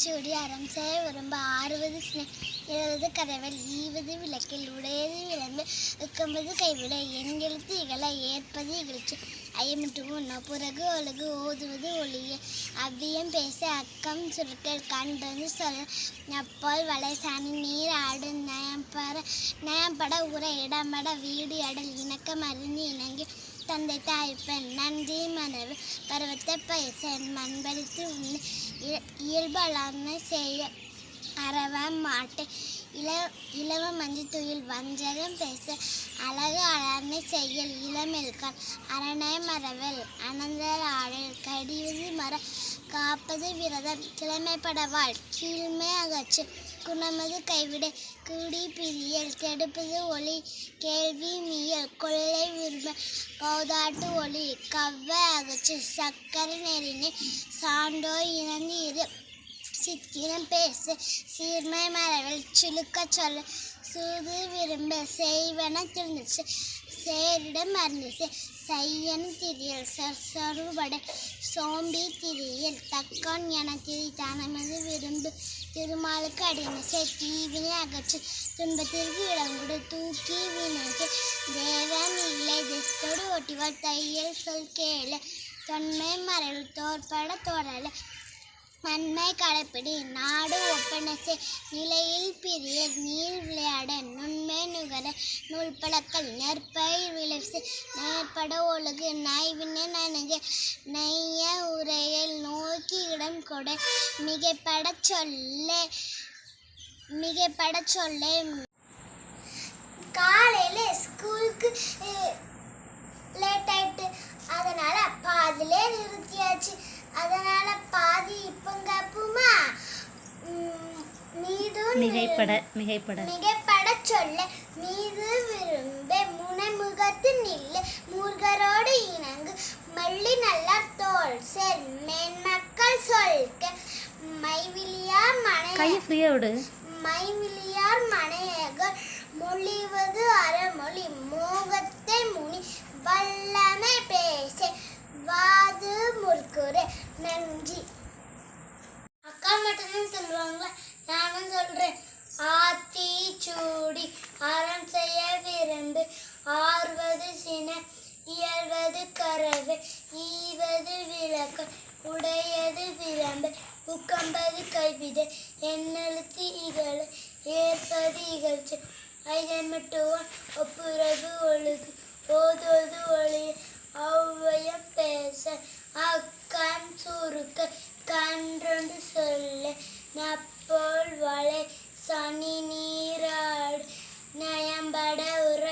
ஆத்திச்சூடி அறம் செய்ய விரும்ப ஆறுவது இருபது கதவை ஈவது விளக்கில் உடையது விளம்பு. உக்கம்பது கைவிட என் எழுத்து இகழ ஏற்பது இகழ்ச்சி. அயமிட்டுவோம் பிறகு ஒழுகு ஓதுவது ஒளிய. அவ்வியம் பேச அக்கம் சுருக்க கண்டது சொல். நப்பால் வளைசானி நீர் ஆடு நயம்பர நயம்பட உர இடமட வீடு அடல் இணக்கம் அறிந்து இணங்கி. தந்தை தாய்ப்பெண் நன்றி மனைவி பருவத்தை பயசன் மண்பறித்து உண்ணு இய- செய்ய அறவ மாட்டு. இள இளவ மஞ்சத்துயில் வஞ்சகம் பேச அழகு அழமை செய்யல் இளமெல்கான் அரணை மரவல் அனந்தர் ஆடல் கடிவது மர காப்பது விரதம் கிழமைப்படவாள் கீழ்மை அகற்று குணமது கைவிட குடி பிரியல் கெடுப்பது ஒளி கேள்வி மீயல் கொள்ளை விரும்ப கௌதாட்டு ஒளி கவ்வ அகற்று சக்கரை நெறினை சான்றோய் இணந்து இரு சித்திரம் பேசு சீர்மை மரவில் சுழுக்க சொல்ல சூது விரும்ப செய்வன திருந்துச்சு சேரிடம் மறந்துச்சு சையன் திரியல் சர் சொருபட சோம்பி திரியல் தக்கான் என திரி தானமது விரும்பு திருமாலுக்கு அடிமை தீவினை அகற்று துன்பத்திற்கு இடங்குடு தூக்கி வினைக்கு தேவன் இல்லை திஸ்கோடு ஒட்டிவாள் தையல் சொல் கேளு தொன்மை மறைவு தோற்பட தோறல நன்மை கடைப்பிடி நாடு ஒப்பனசை நிலையில் பிரிய நீர் விளையாட. நுண்மை நுகர நூல் பழக்கல் நெற்பயிர் விளைச்சு நேர்பட ஒழுகு. நாய்வினை நனக. நெய்ய உரையில் நோக்கி இடம் கொடை. மிகைப்பட சொல்ல. மிகைப்பட சொல்ல. காலையில் ஸ்கூலுக்கு லேட் மிகைப்பட மிகைப்பட. மிகைப்பட சொல்ல மீது விரும்ப முனைமுகத்து நில்லு. மூர்கரோடு இணங்கு. மல்லி நல்லா தோல் செல். மேன்மக்கள் சொல்க. மைவிலியார் மனை கையை ஃப்ரீயாக விடு. மைவிலியார் மனையகர் மொழிவது அறமொழி. மோகத்தை முனி. வல்லமை பேச. வாது முற்குறு. நன்றி. அக்கா மட்டும்தான் சொல்லுவாங்களா நானும் சொல்றேன். ஆத்தி சூடி அறம் செய்ய விரும்பு. ஆர்வது சின இயல்வது கரவு ஈவது விளக்கு உடையது விளம்பு. உக்கம்பது கைவிட எண்ணெழுத்து இகழ. ஏற்பது இகழ்ச்சி ஐதமட்டுவன் ஒப்புரவு ஒழுகு ஓதுவது ஒளி ஔவையம் பேச அக்கம் சுருக்க கன்றொன்று சொல்ல. நப்போல் வளை சனி நீராடு நயம்பட உற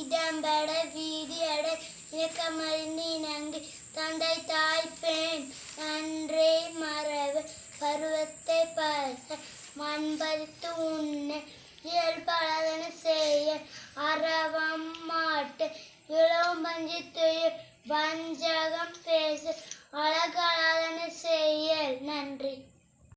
இடம்பட வீதி வீடியட இணக்கமறிந்து இணங்கு தந்தை தாய் பெண் நன்றே மரபு பருவத்தை பார்த்த மண்பறித்து உண்ண இயல்பழதன செய்ய அறவம் மாட்டு இளம்